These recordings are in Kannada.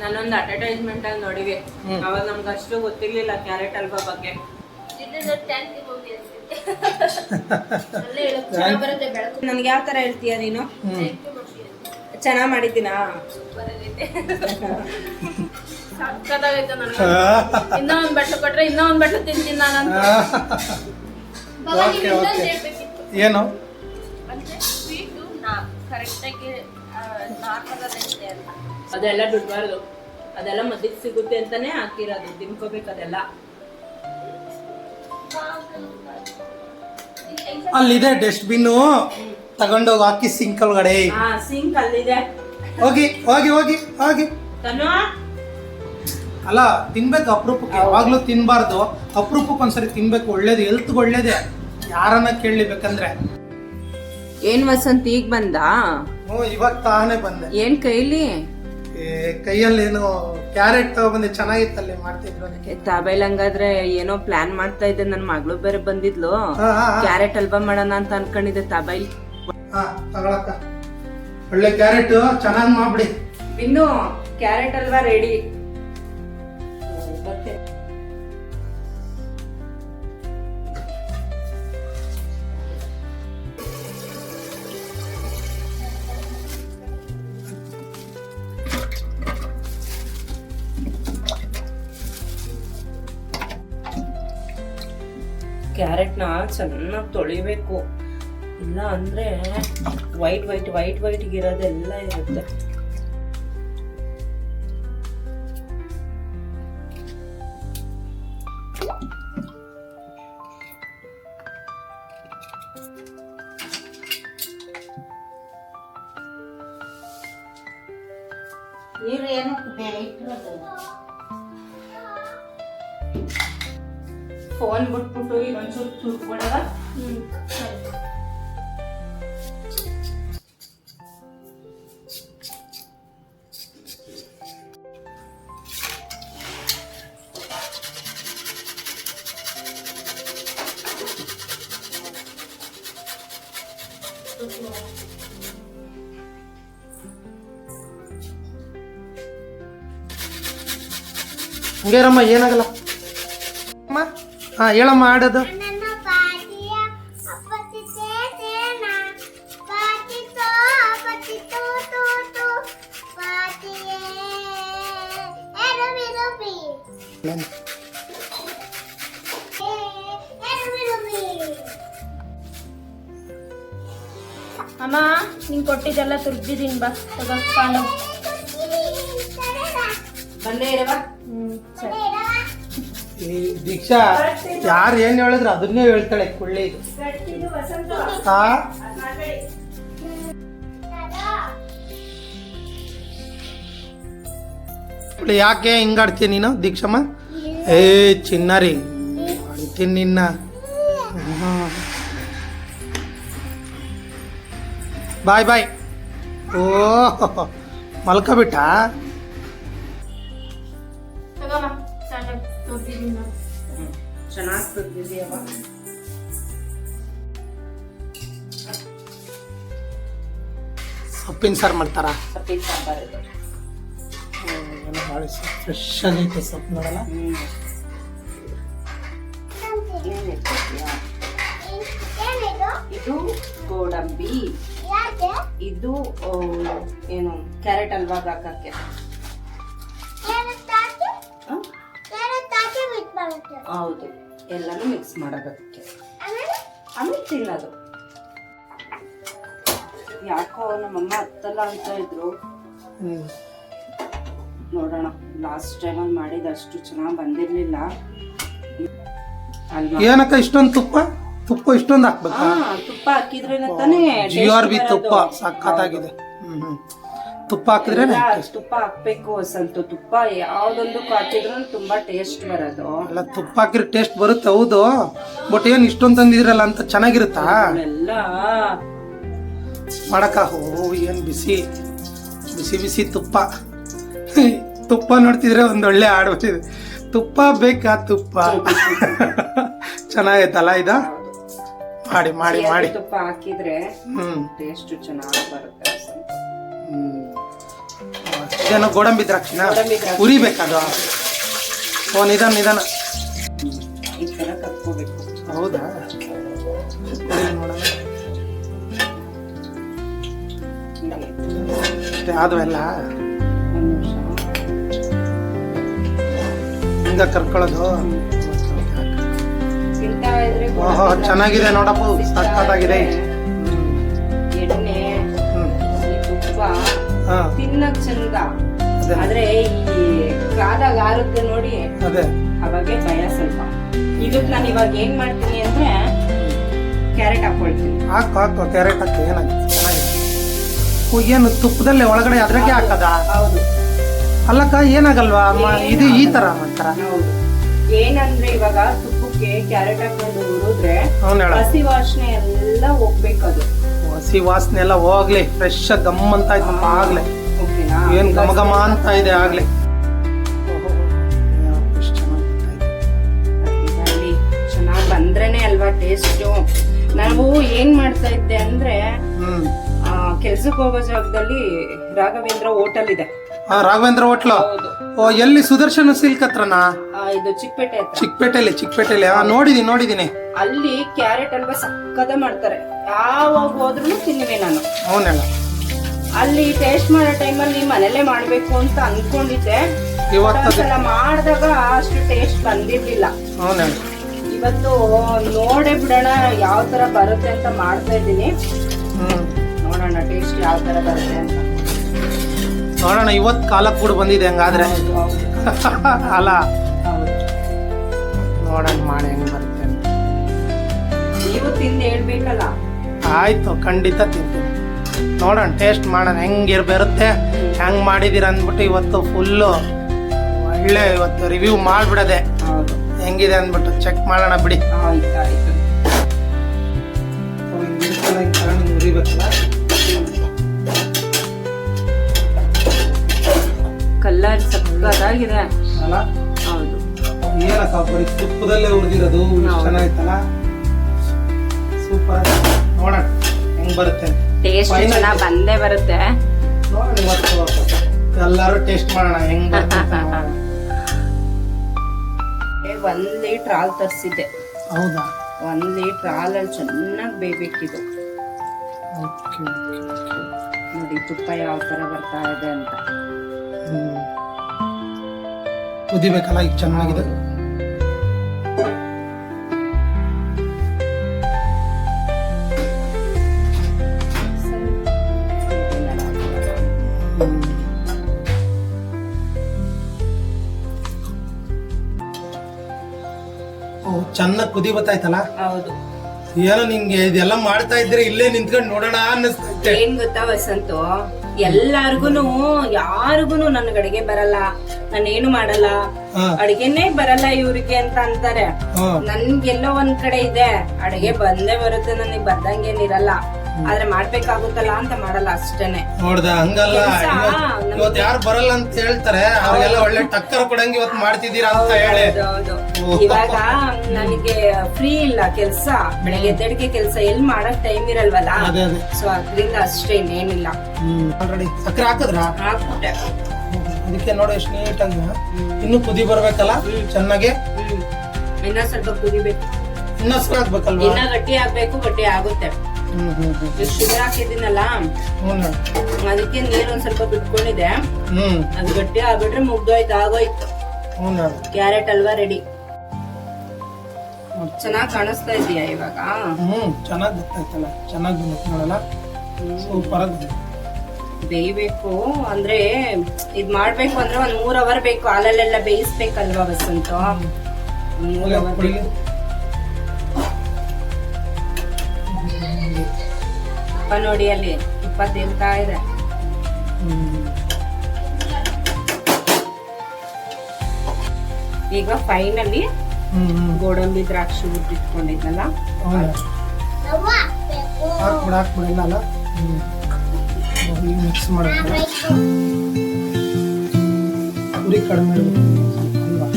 ನಾನೊಂದು ಅಡ್ವರ್ಟೈಸ್ಮೆಂಟ್ ಅಲ್ಲಿ ನೋಡಿದೆ. ಅವಾಗ ನಮ್ಗೆ ಅಷ್ಟು ಗೊತ್ತಿರ್ಲಿಲ್ಲ ಕ್ಯಾರೆಟ್ ಅಲ್ವಾ ಬಗ್ಗೆ. ನನ್ಗೆ ಯಾವ ತರ ಹೇಳ್ತೀಯ ನೀನು? ಚೆನ್ನಾಗಿ ಮಾಡಿದ್ದೀನಾ? ಸಕ್ಕತ್ತಾಗೈತೆ ನನಗೆ. ಇನ್ನೂ ಒಂದು ಬಟ್ಲು ಕೊಟ್ರೆ ಇನ್ನೂ ಒಂದು ಬಟ್ಲು ತಿಂತೀನಿ ನಾನು ಓಕೆ ಓಕೆ ಏನು? ಸ್ವೀಟು ನಾ ಕರೆಕ್ಟಾಗಿ ನಾರ್ಮಲ್ ಅಂತ. ಅದೆಲ್ಲ ದುಡ್ಬಾರ್ದು ಅದೆಲ್ಲ ಮದ್ದಿಗೆ ಸಿಗುತ್ತೆ ಅಂತಾನೆ ಹಾಕಿರೋದು. ತಿನ್ಕೋಬೇಕು ಅದೆಲ್ಲ. ಅಲ್ಲಿದೆ ಡಸ್ಟ್ಬಿನ್ನು ತಗೊಂಡೋಗಿ ಹಾಕಿ ಸಿಂಕ್ ಒಳಗಡೆ. ಹಾ ಸಿಂಕ್ ಅಲ್ಲಿದೆ. ಹೋಗಿ ಹೋಗಿ ಹೋಗಿ ಹೋಗಿ. ತನು? ಅಲ್ಲ ತಿನ್ಬೇಕು ಅಪರೂಪಕ್ಕೆ. ಯಾವಾಗ್ಲೂ ತಿನ್ಬಾರ್ದು. ಅಪರೂಪಕ್ಕೆ ಒಂದ್ಸರಿ ತಿನ್ಬೇಕು. ಒಳ್ಳೇದು ಹೆಲ್ತ್ ಒಳ್ಳೇದೆ. ಯಾರನ್ನ ಕೇಳಲಿ ಬೇಕಂದ್ರೆ. ಏನ್ ವಸಂತ್ ಈಗ ಬಂದ? ಓ ಇವಾಗ ತಾನೇ ಬಂದೆ. ಏನ್ ಕೈಲಿ? ಏ, ಕೈಯಲ್ಲಿ ಏನು ಕ್ಯಾರೆಟ್ ತಗೊಬಂದೆ ಚೆನ್ನಾಗಿತ್ತಲ್ಲಿ ಮಾಡ್ತಿದ್ರು ತಾಬೈಲ್ ಹಂಗಾದ್ರೆ ಏನೋ ಪ್ಲಾನ್ ಮಾಡ್ತಾ ಇದ್ದೆ. ನನ್ ಮಗಳು ಬೇರೆ ಬಂದಿದ್ಲು. ಹಾ ಹಾ ಕ್ಯಾರೆಟ್ ಅಲ್ಬಮ್ ಮಾಡೋಣ ಅಂತ ಅನ್ಕೊಂಡಿದ್ದೆ ತಾಬೈಲ್. ಹಾ ತಗೊಳಕ್ಕ. ಒಳ್ಳೆ ಕ್ಯಾರೆಟ್ ಚೆನ್ನಾಗಿ ಮಾಡ್ಬಿಡಿ. ಇನ್ನು ಕ್ಯಾರೆಟ್ ಅಲ್ವಾ ರೆಡಿ ಕ್ಯಾರೆಟ್ನ ಚೆನ್ನಾಗಿ ತೊಳಿಬೇಕು. ಇಲ್ಲ ಅಂದ್ರೆ ವೈಟ್ ವೈಟ್ ವೈಟ್ ವೈಟ್ ಇರೋದೆಲ್ಲ ಇರುತ್ತೆ. ನೀರು ಏನು ಫೋನ್ ಬಿಟ್ಬಿಟ್ಟು ಇನ್ನೊಂಚೂರು ತುರ್ಕೊಡವ ಹಂಗೇರಮ್ಮ ಏನಾಗಲ್ಲ ರುಬಿ ಎರುಬಿ ರುಬಿ ಅಮ್ಮ ನಿಂಗೆ ಕೊಟ್ಟಿದ್ದೆಲ್ಲ ತುರ್ಜಿದೀನಿ ಬಾ. ತಗೋ ಬಂದೇ ಇರವ ಹ್ಮ್ ಸರಿ. ಈ ದೀಕ್ಷಾ, ಯಾರು ಏನು ಹೇಳಿದ್ರು ಅದನ್ನೇ ಹೇಳ್ತಾಳೆ ಕುಳ್ಳಿ ಹಾ ಯಾಕೆ ಹಿಂಗಾಡ್ತೀಯ ನೀನು, ದೀಕ್ಷಮ್ಮ? ಏ, ಚಿನ್ನಾರಿ ಮಾಡ್ತೀನಿ ನಿನ್ನ. ಬಾಯ್ ಬಾಯ್. ಓ ಮಲ್ಕೊಬಿಟ್ಟ? ಚೆನ್ನಾಗಿ ತುರ್ದಿದೀಯವ ಸೊಪ್ಪಿನ ಸಾರು ಮಾಡ್ತಾರ? ಸೊಪ್ಪಿನ ಸಾಂಬಾರು. ಇದು ಫ್ರೆಶ್ ಆಗೈತೆ ಸೊಪ್ಪು ನೋಡಲ್ಲ. ಇದು ಗೋಡಂಬಿ. ಯಾಕೆ? ಇದು ಏನು ಕ್ಯಾರೆಟ್ ಹಲ್ವಾಗ ಹಾಕಕ್ಕೆ? ಹೌದು. ಎಲ್ಲನೂ ಮಿಕ್ಸ್ ಮಾಡೋದಕ್ಕೆ. ಆಮೇಲೆ? ಇಲ್ಲ ತಿನ್ನೋದು. ಯಾಕೋ ನಮ್ಮಮ್ಮ ಹತ್ತಲ್ಲ ಅಂತ ಇದ್ರು. ನೋಡೋಣ. ಲಾಸ್ಟ್ ಟೈಮ್ ಅಲ್ಲಿ ಮಾಡಿದ ಅಷ್ಟು ಚೆನ್ನಾಗಿ ಬಂದಿರಲಿಲ್ಲ. ಅಲ್ವಾ? ಏನಕ್ಕ ಇಷ್ಟೊಂದು ತುಪ್ಪ? ತುಪ್ಪ ಇಷ್ಟೊಂದು ಹಾಕ್ಬೇಕು? ಹಾ ತುಪ್ಪ ಹಾಕಿದ್ರೆ ತಾನೇ ಜಿ ಆರ್ ಬಿ ತುಪ್ಪ. ಸಖತ್ತಾಗಿದೆ. ಹ್ಮ್ ಹ್ಮ್. ತುಪ್ಪ ಹಾಕಿದ್ರೆ ಎಲ್ಲ ತುಪ್ಪ ಹಾಕ್ಬೇಕು ಸಂತು ತುಪ್ಪ ಯಾವ್ದೊಂದು ಹಾಕಿದ್ರು ತುಂಬಾ ಟೇಸ್ಟ್ ಬರೋದು. ಅಲ್ಲ ತುಪ್ಪ ಹಾಕಿದ್ರೆ ಟೇಸ್ಟ್ ಬರುತ್ತೆ ಹೌದು. ಬಟ್ ಏನ್ ಇಷ್ಟೊಂದು ತಂದಿದ್ರಲ್ಲ ಅಂತ ಚೆನ್ನಾಗಿರುತ್ತಾ? ಎಲ್ಲ ಮಾಡಕ ಹೋ ಏನ್ ಬಿಸಿ. ಬಿಸಿ ಬಿಸಿ ತುಪ್ಪ. ತುಪ್ಪ ನೋಡ್ತಿದ್ರೆ ಒಂದ್ ಒಳ್ಳೆ ಹಾಡು ಬರ್ತಿದೆ ತುಪ್ಪ ಬೇಕಾ ತುಪ್ಪ? ಚೆನ್ನಾಗೈತಲ್ಲ ಇದು? ಮಾಡಿ ಮಾಡಿ ಮಾಡಿ. ತುಪ್ಪ ಹಾಕಿದ್ರೆ ಹ್ಮ್. ಟೇಸ್ಟ್ ಚೆನ್ನಾಗಿ ಬರುತ್ತೆ. ಹ್ಮ್ ಇದೇನೋ ಗೋಡಂಬಿ ದ್ರಾಕ್ಷಿನ ಗೋಡಂಬಿ ದ್ರಾಕ್ಷಿ. ಉರಿಬೇಕದು. ಓ ನಿಧಾನ ನಿಧಾನ. ಈ ಹೌದಾ ಅದವೆಲ್ಲ ನೋಡೋಣ ಅಷ್ಟೇ ಆದ್ವೆಲ್ಲ? ಒಂದ್ ನಿಮಿಷ. ಹಿಂಗ ಕರ್ಕೊಳ್ಳೋದು? ತಿಂತಾ ಇದ್ರೆ ಓಹೋ ಚೆನ್ನಾಗಿದೆ ನೋಡಪ್ಪ. ಸಕ್ಕತ್ತಾಗಿದೆ ತಿನ್ನಕ್ ಚಂದ. ಆದ್ರೆ ಈ ಕಾದಾಗ ಆರುತ್ತೆ ನೋಡಿ ಅದೇ. ಅವಾಗೆ ಭಯ ಸ್ವಲ್ಪ. ಇದಕ್ ನಾನು ಇವಾಗ ಏನ್ ಮಾಡ್ತೀನಿ ಅಂದ್ರೆ ಕ್ಯಾರೆಟ್ ಹಾಕೊಳ್ತೀನಿ. ಹಾಕು ಹಾಕು ಕ್ಯಾರೆಟ್ ಹಾಕಿ ಏನಾಗುತ್ತೆ ಏನು ತುಪ್ಪದಲ್ಲೇ ಒಳಗಡೆ ಅದ್ರಾಗೆ ಹಾಕದ? ಹೌದು. ಅಲ್ಲಕ್ಕ ಏನಾಗಲ್ವಾ? ಇದು ಈ ತರ ಮಾಡ್ತಾರ? ಹೌದು. ಏನಂದ್ರೆ ಇವಾಗ ತುಪ್ಪಕ್ಕೆ ಕ್ಯಾರೆಟ್ ಹಾಕೊಂಡು ಹುರಿದ್ರೆ ಹಸಿ ವಾಸನೆ ಎಲ್ಲ ಹೋಗ್ಬೇಕದು. ಹಸಿ ವಾಸನೆ ಎಲ್ಲ ಹೋಗ್ಲಿ ಫ್ರೆಶ್ ಗಮ್ ಅಂತ ಇದೆ ಆಗ್ಲೇ. ಓಕೆನಾ? ಏನ್ ಘಮ ಗಮ ಅಂತ ಇದೆ ಆಗ್ಲಿ. ಚೆನ್ನಾಗ್ ಬಂದ್ರೇನೆ ಅಲ್ವಾ ಟೇಸ್ಟು ನಾವು ಏನ್ ಮಾಡ್ತಾ ಇದ್ದೆ ಅಂದ್ರೆ ಕೆಲ್ಸಕ್ಕೆ ಹೋಗೋ ಜಾಗದಲ್ಲಿ ರಾಘವೇಂದ್ರ ಹೋಟೆಲ್ ಇದೆ. ಆ ರಾಘವೇಂದ್ರ ಹೋಟ್ಲು? ಓ ಎಲ್ಲಿ ಸುದರ್ಶನ ಸಿಲ್ಕ್ ಹತ್ರನಾ? ಆ, ಇದು ಚಿಕ್ಕಪೇಟೆ ಚಿಕ್ಕಪೇಟೆಲಿ ಚಿಕ್ಕಪೇಟೆಲಿ. ಆ ನೋಡಿದೀನಿ ನೋಡಿದೀನಿ. ಅಲ್ಲಿ ಕ್ಯಾರೆಟ್ ಅಲ್ವಾ ಸಕ್ಕದ ಮಾಡ್ತಾರೆ. ಯಾವಾಗ ಹೋದ್ರು ತಿನ್ನುವೆ ನಾನು. ಅವನ್ ಅಲ್ಲಿ ಟೇಸ್ಟ್ ಮಾಡೋ ಟೈಮಲ್ಲಿ ಮನೇಲೆ ಮಾಡಬೇಕು ಅಂತ ಅನ್ಕೊಂಡಿದ್ದೆ. ಇವತ್ತು ಅದು- ಒಂದ್ಸಲ ಮಾಡಿದಾಗ ಅಷ್ಟು ಟೇಸ್ಟ್ ಬಂದಿರ್ಲಿಲ್ಲ. ಇವತ್ತು ನೋಡೇ ಬಿಡೋಣ ಯಾವ ತರ ಬರುತ್ತೆ ಅಂತ ಮಾಡ್ತಾ ಇದ್ದೀನಿ. ನೋಡೋಣ ಟೇಸ್ಟ್ ಯಾವ ತರ ಬರುತ್ತೆ ಅಂತ. ನೋಡೋಣ ಇವತ್ತು ಕಾಲ ಕೂಡ ಬಂದಿದೆ ಹಂಗಾದ್ರೆ. ಅಲ್ಲ. ನೋಡೋಣ ಮಾಡಿ ಹೆಂಗ್ ಬರುತ್ತೆ. ನೀವು ತಿಂದು ಹೇಳ್ಬೇಕಲ್ಲ. ಆಯ್ತು ಖಂಡಿತ ತಿಂತೀನಿ. ನೋಡೋಣ ಟೇಸ್ಟ್ ಮಾಡೋಣ ಹೆಂಗೆ ಬರುತ್ತೆ ಹೆಂಗ್ ಮಾಡಿದ್ದೀರ ಅಂದ್ಬಿಟ್ಟು ಇವತ್ತು ಫುಲ್ಲು ಒಳ್ಳೆ ಇವತ್ತು ರಿವ್ಯೂ ಮಾಡ್ಬಿಡದೆ. ಹೌದು. ಹೆಂಗಿದೆ ಅಂದ್ಬಿಟ್ಟು ಚೆಕ್ ಮಾಡೋಣ ಬಿಡಿ. ಆಯ್ತು ಆಯ್ತು. ಉರಿಬೇಕಲ್ಲ ಕಲರ್ ಸಕ್ಕದಾಗಿದೆ ಅಲ್ಲ? ಹೌದು. ಏನಪ್ಪ ಬರೀ ತುಪ್ಪದಲ್ಲೇ ಉರಿದಿರೋದು ಹೌದು. ಚೆನ್ನಾಗಿತ್ತಲ್ಲ? ಸೂಪರ್ ನೋಡೋಣ. ಹೆಂಗ್ ಬರುತ್ತೆ. ಟೇಸ್ಟ್. ಚೆನ್ನಾಗಿ ಬಂದೇ ಬರುತ್ತೆ. ನೋಡೋಣ ಇವತ್ತು ಎಲ್ಲಾರು ಟೇಸ್ಟ್ ಮಾಡೋಣ ಹೆಂಗ್ ಬರುತ್ತೆ. ಒಂದ್ ಲೀಟ್ರ್ ಹಾಲು ತರಿಸಿದ್ದೆ. ಹೌದಾ? ಒಂದ್ ಲೀಟ್ರ್ ಹಾಲಲ್ಲಿ ಚೆನ್ನಾಗಿ ಬೇಯ್ಬೇಕಿದು. ನೋಡಿ ತುಪ್ಪ ಯಾವ ತರ ಬರ್ತಾ ಇದೆ ಅಂತ. ಕುದಿಬೇಕಲ್ಲ ಈಗ ಚೆನ್ನಾಗಿದೆ. ಚೆನ್ನಾಗಿ ಕುದಿ ಬತ್ತಾಯ್ತಲ್ಲ ಹೌದು. ಏನೋ ನಿಂಗೆ ಇದೆಲ್ಲ ಮಾಡ್ತಾ ಇದ್ರೆ ಇಲ್ಲೇ ನಿಂತ್ಕೊಂಡು ನೋಡೋಣ ಅನ್ನಿಸ್ತೈತೆ ಏನ್ ಗೊತ್ತಾ ವಸಂತು? ಎಲ್ಲಾರ್ಗುನು ಯಾರಿಗೂನು ನನ್ ಅಡಿಗೆ ಬರಲ್ಲ. ನಾನು ಏನು ಮಾಡಲ್ಲ ಅಡಿಗೆನೇ ಬರಲ್ಲ ಇವ್ರಿಗೆ ಅಂತ ಅಂತಾರೆ. ನನ್ಗೆಲ್ಲೋ ಒಂದ್ ಕಡೆ ಇದೆ. ಅಡಿಗೆ ಬಂದೇ ಬರುತ್ತೆ ನನಗ್ ಬರ್ದಂಗೇನಿರಲ್ಲ. ಆದ್ರೆ ಮಾಡ್ಬೇಕಾಗುತ್ತಲ್ಲ ಅಂತ ಮಾಡಲ್ಲ ಅಷ್ಟೇನೆ. ನೋಡ್ದ ಹಂಗಲ್ಲ. ಇವತ್- ಯಾರು ಬರಲ್ಲ ಅಂತ ಹೇಳ್ತಾರೆ. ಅವ್ರಿಗೆಲ್ಲ ಒಳ್ಳೆ ಟಕ್ಕರ್ ಕೊಡಂಗ್ ಇವತ್ ಮಾಡ್ತಿದ್ದೀರಾ ಅಂತ ಹೇಳಿ. ಇವಾಗ ನನಗೆ ಫ್ರೀ ಇಲ್ಲ ಕೆಲ್ಸ. ಬೆಳಿಗ್ಗೆ ಎದ್ದಡಿಗೆ ಕೆಲ್ಸ ಎಲ್ ಮಾಡಕ್ ಟೈಮ್ ಇರಲ್ವಲ್ಲ? ಸೊ ಅದ್ರಿಂದ ಅಷ್ಟೇ ಇನ್ನೇನಿಲ್ಲ. ಆಲ್ರೆಡಿ ಸಕ್ಕರೆ ಹಾಕಿದ್ರ? ಹಾಕ್ಬಿಟ್ಟೆ. ಅದಕ್ಕೆ ನೋಡಿ ಎಷ್ಟು ನೀಟಾಗಿ ಇನ್ನು ಕುದಿ ಬರ್ಬೇಕಲ್ಲ? ಚೆನ್ನಾಗೆ? ಇನ್ನ ಸ್ವಲ್ಪ ಕುದಿಬೇಕು. ಇನ್ನ ಇನ್ನ ಗಟ್ಟಿ ಆಗ್ಬೇಕು ಗಟ್ಟಿ ಆಗುತ್ತೆ. ಹ್ಮ್ ಹ್ಮ್ ಹ್ಮ್ ಶುಗರ್ ಹಾಕಿದ್ದೀನಲ್ಲ ಹ್ಮ್. ಅದಕ್ಕೆ ನೀರ್ ಒಂದ್ ಸ್ವಲ್ಪ ಬಿಟ್ಕೊಂಡಿದೆ ಹ್ಮ್. ಅದು ಗಟ್ಟಿ ಆಗ್ಬಿಟ್ರೆ ಮುಗ್ದೋಯ್ತು ಆಗೋಯ್ತು. ಹ್ಮ್. ಕ್ಯಾರೆಟ್ ಅಲ್ವಾ ರೆಡಿ ಚೆನ್ನಾಗಿ ಕಾಣಿಸ್ತಾ ಇದೀಯಾ ಇವಾಗ? ಹ್ಮ್ ಚೆನ್ನಾಗಿ ಗೊತ್ತಾಯ್ತಲ್ಲ ಚೆನ್ನಾಗಿ ಬಂದೈತೆ ನೋಡಲ್ಲ. ಸೂಪರ್ ಆಗಿ ಬೇಯ್ಬೇಕು ಅಂದ್ರೆ ಇದ್ ಮಾಡ್ಬೇಕು ಅಂದ್ರೆ ಒಂದ್ ಮೂರ್ ಅವರ್ ಬೇಕು ಹಾಲಲ್ಲೆಲ್ಲ ಬೇಯಿಸ್ಬೇಕಲ್ವಾ ಬಸಂತ ಮೂರ್ ಅವರ್ ತುಪ್ಪ ನೋಡಿ ಅಲ್ಲಿ ತುಪ್ಪ ತೇಲ್ತಾ ಇದೆ. ಈಗ ಫೈನಲಿ ಹ್ಮ್ ಹ್ಮ್ ಗೋಡಂಬಿ ದ್ರಾಕ್ಷಿ ಉದ್ದಿಟ್ಕೊಂಡಿದ್ನಲ್ಲ ಹಾಕ್ಬಿಡ ಹಾಕ್ಬಿಡಿಲ್ಲ? ಅಲ್ಲ ಮಿಕ್ಸ್ ಮಾಡ್ಬೇಕಲ್ಲ ಉರಿ ಕಡಿಮೆ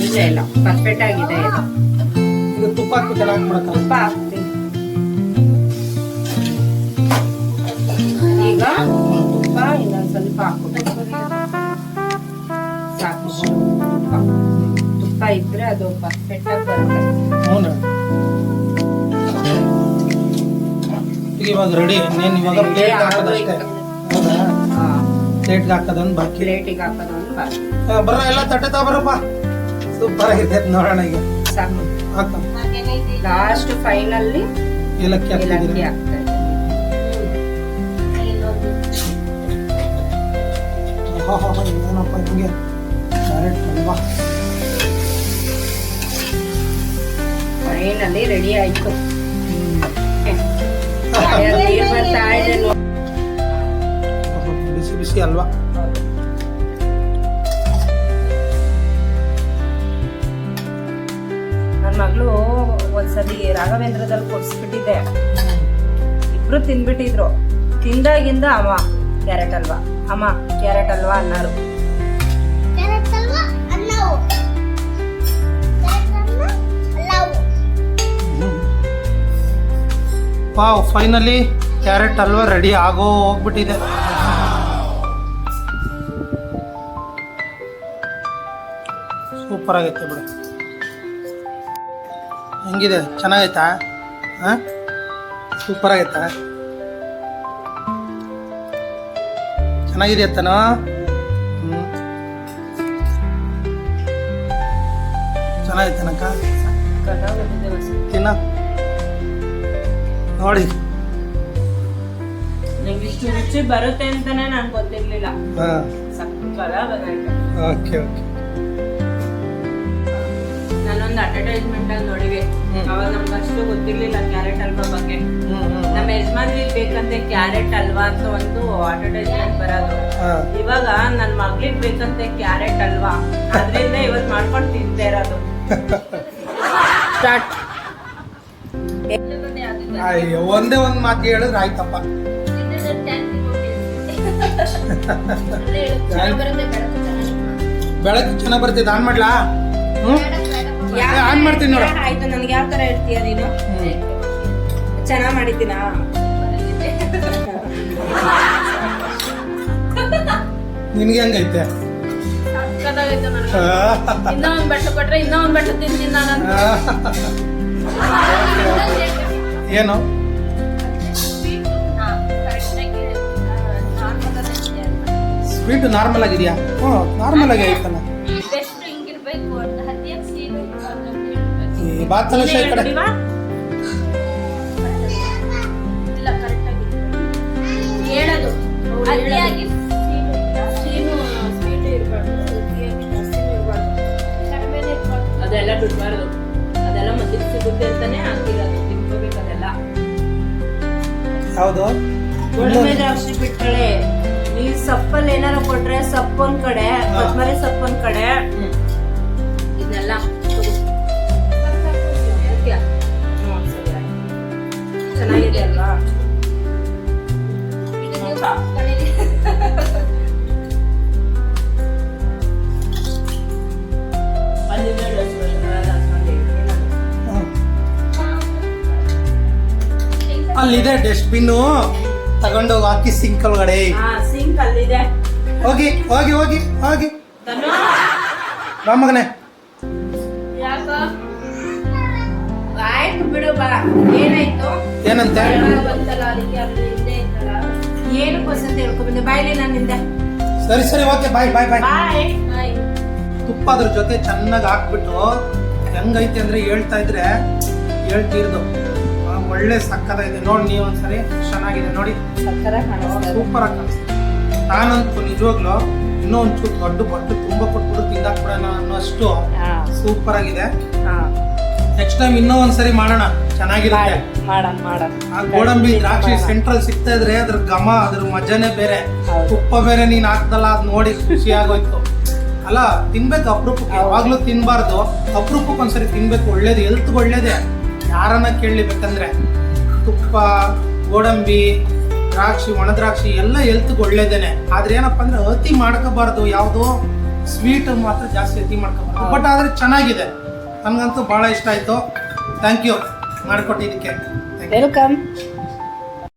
ಇಲ್ಲ ಇಲ್ಲ ಪರ್ಫೆಕ್ಟ್ ಆಗಿದೆ ಇದು. ಇದು ತುಪ್ಪ ಹಾಕ್ಬಿಟ್ಟಲ್ಲ ಹಾಕ್ಬಿಡಕ್ಕ? ತುಪ್ಪ ಹಾಕ್ತೀನಿ. ಈಗ ತುಪ್ಪ ಇನ್ನೊಂದ್ ಸ್ವಲ್ಪ ಹಾಕ್ಬೇಕು ಸಾಕು ತುಪ್ಪ ತುಪ್ಪ ಇದ್ರೆ ಅದು ಪರ್ಫೆಕ್ಟ್ ಆಗಿ ಬರುತ್ತೆ ಈಗ ಇವಾಗ ರೆಡಿ ನೀನು ಇವಾಗ ಪ್ಲೇಟ್ ಹಾಕೋದಷ್ಟೇ. ಹೌದಾ? ಪ್ಲೇಟ್ಗೆ ಹಾಕೋದೊಂದು ಬಾಕಿ. ಪ್ಲೇಟಿಗೆ ಹಾಕೋದೊಂದು ಬಾಕಿ ಆ, ಬರ್ರ ಎಲ್ಲ ತಟ್ಟೆ ತಗೊಬರಪ್ಪ ಸೂಪರ್ ಆಗಿದೆ ನೋಡೋಣ ಈಗ. ಲಾಸ್ಟ್ ಫೈನಲ್ಲಿ ಏಲಕ್ಕಿ ಏಲಕ್ಕಿ ಏನಪ್ಪ ನಿಮಗೆ? ಡೈರೆಕ್ಟ್ ಅಲ್ವಾ ಫೈನಲ್ಲಿ ರೆಡಿ ಆಯ್ತು. ಬಿಸಿ ಬಿಸಿ ಅಲ್ವಾ? ನನ್ನ ಮಗಳು ಒಂದ್ಸಲಿ ರಾಘವೇಂದ್ರದಲ್ಲಿ ಕೊಡ್ಸ್ಬಿಟ್ಟಿದ್ದೆ. ಇಬ್ರು ತಿನ್ಬಿಟ್ಟಿದ್ರು ತಿಂದಾಗಿಂದ ಅವ ಕ್ಯಾರೆಟ್ ಅಲ್ವಾ? ಅಮ್ಮ ಕ್ಯಾರೆಟ್ ಅಲ್ವಾ ಅನ್ನಾರು. ಕ್ಯಾರೆಟ್ ಅಲ್ವಾ? ಅನ್ನವು. ಕ್ಯಾರೆಟ್ ಅಲ್ವಾ? Wow finally carrot halwa ready ಆಗೋ ಹೋಗ್ಬಿಟ್ಟಿದೆ. ಸೂಪರ್ ಆಗೈತೆ ಬಿಡು. ಹೆಂಗಿದೆ? ಚೆನ್ನಾಗೈತಾ? ಹಾಂ? ಸೂಪರ್ ಆಗೈತಾ? ಚೆನ್ನಾಗಿದೆ ಅತ್ತನೋ? ಚೆನ್ನಾಗಿದೆ ತನಕ ತಿನ್ನ. ನೋಡಿ. ಇಷ್ಟು ರುಚಿ ಬರುತ್ತೆ ಅಂತಾನೆ ನಾನು ಗೊತ್ತಿರ್ಲಿಲ್ಲ. Okay okay. ನಾನೊಂದು ಅಡ್ವರ್ಟೈಸ್ಮೆಂಟ್ ಅಲ್ಲಿ ನೋಡಿವೆ. ಅವಾಗ ನಮ್ಗೆ ಅಷ್ಟು ಗೊತ್ತಿರ್ಲಿಲ್ಲ ಕ್ಯಾರೆಟ್ ಹಲ್ವಾ ಬಗ್ಗೆ. ನಮ್ಮ ಯಜಮಾನಿ ಬೇಕಂತೆ ಕ್ಯಾರೆಟ್ ಹಲ್ವಾ ಅಂತ ಒಂದು ಅಡ್ವರ್ಟೈಸ್ಮೆಂಟ್ ಬರೋದು. ಇವಾಗ ನನ್ನ ಮಗ್ಳಿಗ್ ಬೇಕಂತೆ ಕ್ಯಾರೆಟ್ ಅಲ್ವಾ? ಅದ್ರಿಂದ ಇವತ್ ಮಾಡ್ಕೊಂಡು ತಿಂತಾ ಇರೋದು. ಸ್ಟಾರ್ಟ್ ಅಯ್ಯೋ ಒಂದೇ ಒಂದು ಮಾತು ಹೇಳಿದ್ರೆ ಆಯ್ತಪ್ಪ. ಬೆಳಕು ಚೆನ್ನಾಗಿ ಬರ್ತೈತೆ. ಆನ್ ಮಾಡ್ಲಾ? ಹ್ಞೂ ಆನ್ ಮಾಡ್ತೀನಿ ನೋಡಿ. ಆಯ್ತು ನನಗೆ ಯಾವ ತರ ಹೇಳ್ತೀಯ ನೀನು? ಚೆನ್ನಾಗಿ ಮಾಡಿದ್ದೀನಾ? ನಿನ್ಗೆ ಹೆಂಗೈತೆ? ಇನ್ನೂ ಒಂದ್ ಬೆಟ್ಟ ಕೊಟ್ರೆ ಇನ್ನೂ ಒಂದ್ ಬೆಟ್ಟ ತಿಂತೀನಿ ನಾನು ಏನು? ಸ್ವೀಟ್ ನಾರ್ಮಲ್ ಆಗಿದೆಯಾ? ಹ್ಞೂ ನಾರ್ಮಲ್ ಆಗಿ ಐತಲ್ಲ ಈ ಬಾತಲ್ಲ ಈ ಕಡೆ ನೋಡಿವಾ? ಇಲ್ಲ ಕರೆಕ್ಟ್ ಆಗಿ. ಹೇಳೋದು. ಅತಿಯಾಗಿ ಸೀನು ಸ್ವೀಟ್ ಇರಬಾರ್ದು. ಅತಿಯಾಗಿ ಜಾಸ್ತಿನೂ ಇರಬಾರ್ದು. ಕಡಿಮೆನೇ ಇರಬಾರ್ದು. ಅದೆಲ್ಲ ಬಿಡ್ಬಾರ್ದು. ಅದೆಲ್ಲ ಮತ್ತೆ ಸಿಗುತ್ತೆ ಅಂತಾನೆ ಹಾಕಿರೋದು ತಿನ್ಕೋಬೇಕು ಅದೆಲ್ಲ ಹೌದು ದ್ರಾಕ್ಷಿ ಬಿಟ್ಕಳೆ ಈ ಸಪ್ಪಲ್ಲಿ ಏನಾರ ಕೊಟ್ರೆ ಸಪ್ಪೊಂದ್ ಒಂದ್ ಕಡೆ ಕೊತ್ತಂಬರಿ ಸಪ್ಪೊಂದ್ ಒಂದ್ ಕಡೆ ಅಲ್ಲಿಂದ ಡಸ್ಟ್ಬಿನ್ನು. ತಗೊಂಡೋಗಿ ಹಾಕಿ ಸಿಂಕ್ ಒಳಗಡೆ. ಸಿಂಕ್ ಅಲ್ಲಿದೆ. ಹೋಗಿ ಹೋಗಿ ಹೋಗಿ ಹೋಗಿ. ರಾಮಗನೆ ಏನಂತೆ? ಏನಕ್ಕೋಸ್ಕರ ತಿಳ್ಕೊಂಡ್ಬಂದೆ ಬಾಯ್ಲಿ ನನ್ನಿಂದ ಸರಿ ಸರಿ ಓಕೆ ಬಾಯ್ ಬಾಯ್ ಬಾಯ್. ತುಪ್ಪ ಅದ್ರ ಜೊತೆ ಚೆನ್ನಾಗಿ ಹಾಕ್ಬಿಟ್ಟು ಹೆಂಗೈತೆ ಅಂದ್ರೆ ಹೇಳ್ತಾ ಇದ್ರೆ ಹೇಳ್ತೀರ್ದು. ಒಳ್ಳೆ ಒಳ್ಳೆ ಇದೆ. ನೋಡಿ ನೀವು ಒಂದ್ಸರಿ ಚೆನ್ನಾಗಿದೆ. ನೋಡಿ. ಸೂಪರ್ ಆಗಿ ಕಾಣಿಸ್ತದೆ ನಾನಂತೂ ನಿಜವಾಗ್ಲು ಇನ್ನೂ ಒಂಚೂರು ದೊಡ್ಡ ಬಟ್ಟು ತುಂಬಾ ಕೊಟ್ಬಿಟ್ಟು ತಿಂದಾಕ್ಬಿಡೋಣ ಅನ್ನೋಷ್ಟು ಹಾ. ಸೂಪರ್ ಆಗಿದೆ ಹಾ. ನೆಕ್ಸ್ಟ್ ಟೈಮ್ ಇನ್ನೂ ಒಂದ್ಸರಿ ಮಾಡೋಣ. ಚೆನ್ನಾಗಿರುತ್ತೆ. ಮಾಡೋಣ ಮಾಡೋಣ ಆ ಗೋಡಂಬಿ ದ್ರಾಕ್ಷಿ ಸೆಂಟ್ರಲ್ ಸಿಗ್ತಾ ಇದ್ರೆ ಅದ್ರ ಘಮ ಅದ್ರ ಮಜಾನೇ ಬೇರೆ. ತುಪ್ಪ ಬೇರೆ ನೀನ್ ಹಾಕ್ದಲ್ಲ ಅದ್ ನೋಡಿ ಖುಷಿ ಆಗೋಯ್ತು ಅಲ್ಲ ತಿನ್ಬೇಕು ಅಪರೂಪಕ್ಕೆ. ಯಾವಾಗ್ಲೂ ತಿನ್ಬಾರ್ದು. ಅಪರೂಪಕ್ಕೆ ಒಂದ್ಸರಿ ತಿನ್ಬೇಕು. ಒಳ್ಳೇದು ಹೆಲ್ತ್ ಒಳ್ಳೇದೇ. ಯಾರನ್ನ ಕೇಳಲಿ ಬೇಕಂದ್ರೆ ತುಪ್ಪ ಗೋಡಂಬಿ ದ್ರಾಕ್ಷಿ ಒಣ ದ್ರಾಕ್ಷಿ ಎಲ್ಲ ಹೆಲ್ತ್ಗೆ ಒಳ್ಳೇದೇನೆ. ಆದ್ರೆ ಏನಪ್ಪಾ ಅಂದ್ರೆ ಅತಿ ಮಾಡ್ಕೋಬಾರ್ದು. ಯಾವುದು ಸ್ವೀಟ್ ಮಾತ್ರ ಜಾಸ್ತಿ ಅತಿ ಮಾಡ್ಕೋಬಾರ್ದು. ಬಟ್ ಆದ್ರೆ ಚೆನ್ನಾಗಿದೆ. ನನ್ಗಂತೂ ಭಾಳ ಇಷ್ಟ ಆಯಿತು. Thank you ಮಾಡಿಕೊಟ್ಟಿದ್ದಕ್ಕೆ. ವೆಲ್ಕಮ್